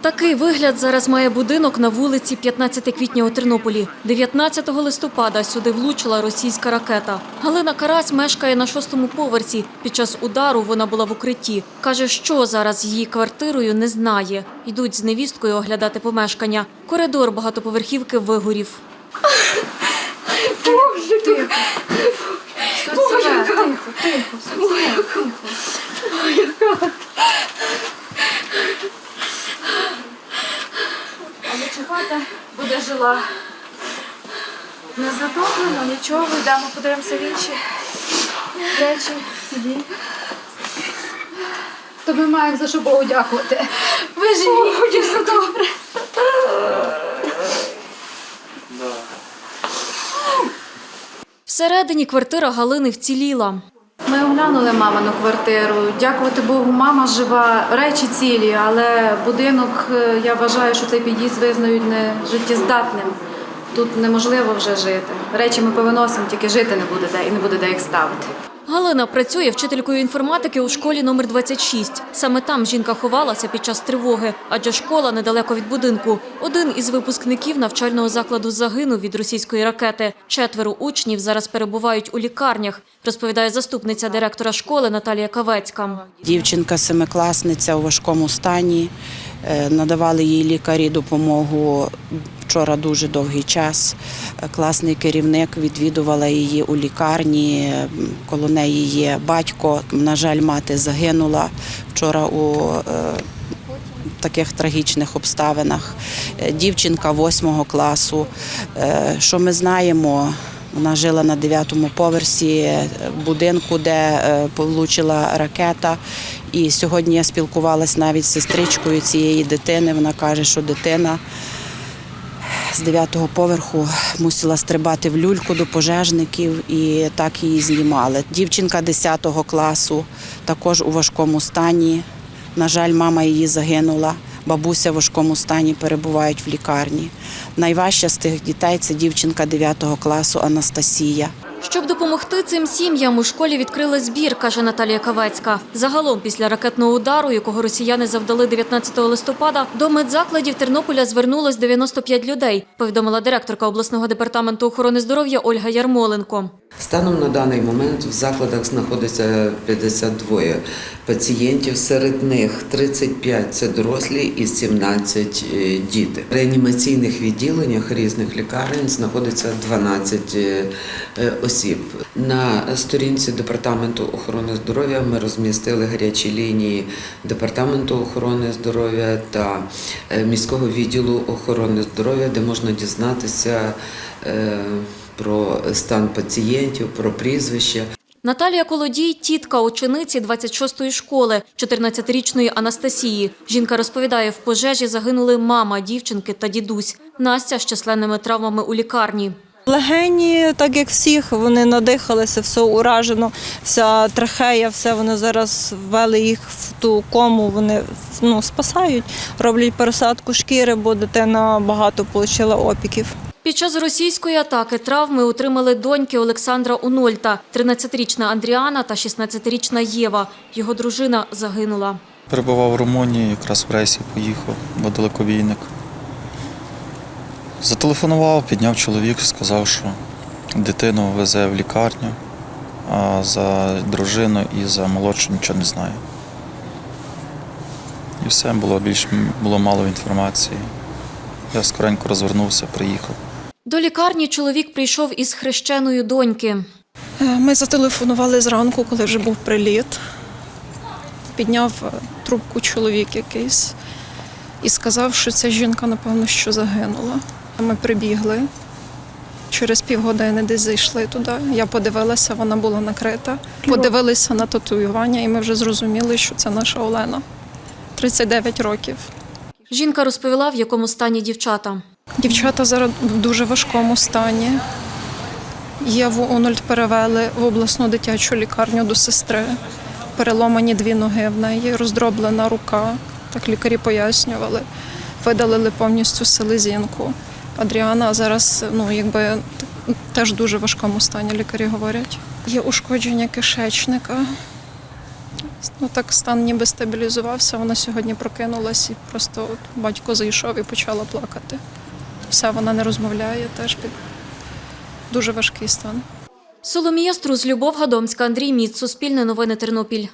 Такий вигляд зараз має будинок на вулиці 15 квітня у Тернополі. 19 листопада сюди влучила російська ракета. Галина Карась мешкає на шостому поверсі. Під час удару вона була в укритті. Каже, що зараз з її квартирою не знає. Йдуть з невісткою оглядати помешкання. Коридор багатоповерхівки вигорів. Але чи хата буде жила? Не затоплено, нічого, йдемо, подивимося в інші речі. Сиді. То ми маємо за що Богу дякувати. Ви живі, все добре. Всередині квартира Галини вціліла. Ми оглянули мамину квартиру. Дякувати Богу, мама жива, речі цілі, але будинок, е, я вважаю, що цей під'їзд визнають не життєздатним. Тут неможливо вже жити. Речі ми повиносимо, тільки жити не буде де і не буде де їх ставити. Галина працює вчителькою інформатики у школі номер 26. Саме там жінка ховалася під час тривоги, адже школа недалеко від будинку. Один із випускників навчального закладу загинув від російської ракети. Четверо учнів зараз перебувають у лікарнях, розповідає заступниця директора школи Наталія Кавецька. Дівчинка семикласниця у важкому стані. Е, Надавали їй лікарі допомогу вчора дуже довгий час. Е, Класний керівник відвідувала її у лікарні. Коло неї є батько. На жаль, мати загинула вчора у е, таких трагічних обставинах. Е, Дівчинка восьмого класу. Що ми знаємо? Вона жила на дев'ятому поверсі будинку, де влучила ракета. І сьогодні я спілкувалася навіть з сестричкою цієї дитини. Вона каже, що дитина з дев'ятого поверху мусила стрибати в люльку до пожежників і так її знімали. Дівчинка 10 класу також у важкому стані. На жаль, мама її загинула. Бабуся в важкому стані перебувають в лікарні. Найважча з тих дітей це дівчинка 9 класу Анастасія. Щоб допомогти цим сім'ям, у школі відкрили збір, каже Наталія Кавецька. Загалом, після ракетного удару, якого росіяни завдали 19 листопада, до медзакладів Тернополя звернулось 95 людей, повідомила директорка обласного департаменту охорони здоров'я Ольга Ярмоленко. Станом на даний момент в закладах знаходиться 52 пацієнтів. Серед них 35 – це дорослі і 17 – діти. В реанімаційних відділеннях різних лікарень знаходиться 12 е, осіб. На сторінці департаменту охорони здоров'я ми розмістили гарячі лінії департаменту охорони здоров'я та е, міського відділу охорони здоров'я, де можна дізнатися. е, про стан пацієнтів, про прізвище. Наталія Колодій – тітка учениці 26-ї школи, 14-річної Анастасії. Жінка розповідає, в пожежі загинули мама дівчинки та дідусь. Настя з численними травмами у лікарні. Легені, так як всіх, вони надихалися, все уражено, вся трахея, все вони зараз ввели їх в ту кому, вони ну, спасають, роблять пересадку шкіри, бо дитина багато отримала опіків. Під час російської атаки травми отримали доньки Олександра Унольта, 13-річна Андріана та 16-річна Єва. Його дружина загинула. Перебував в Румунії, якраз в рейсі поїхав, бо далекобійник. Зателефонував, підняв чоловік, сказав, що дитину везе в лікарню, а за дружину і за молодшу нічого не знає. І все, було більш було мало інформації. Я скоренько розвернувся, приїхав. До лікарні чоловік прийшов із хрещеною доньки. Е, Ми зателефонували зранку, коли вже був приліт. Підняв е, трубку чоловік якийсь і сказав, що ця жінка, напевно, що загинула. Ми прибігли. Через півгодини десь зайшли туди. Я подивилася, вона була накрита. Подивилися на татуювання, і ми вже зрозуміли, що це наша Олена. 39 років. Жінка розповіла, в якому стані дівчата. Дівчата зараз в дуже важкому стані. Єву Онольд перевели в обласну дитячу лікарню до сестри. Переломані дві ноги в неї, роздроблена рука. Так лікарі пояснювали. Видалили повністю селезінку. Адріана зараз ну, якби, теж дуже важкому стані, лікарі говорять. Є ушкодження кишечника, Ну так стан ніби стабілізувався. Вона сьогодні прокинулась і просто от батько зайшов і почала плакати. Все, вона не розмовляє, теж під дуже важкий стан. Соломія Струс, Любов Гадомська, Андрій Міц, Суспільне новини Тернопіль.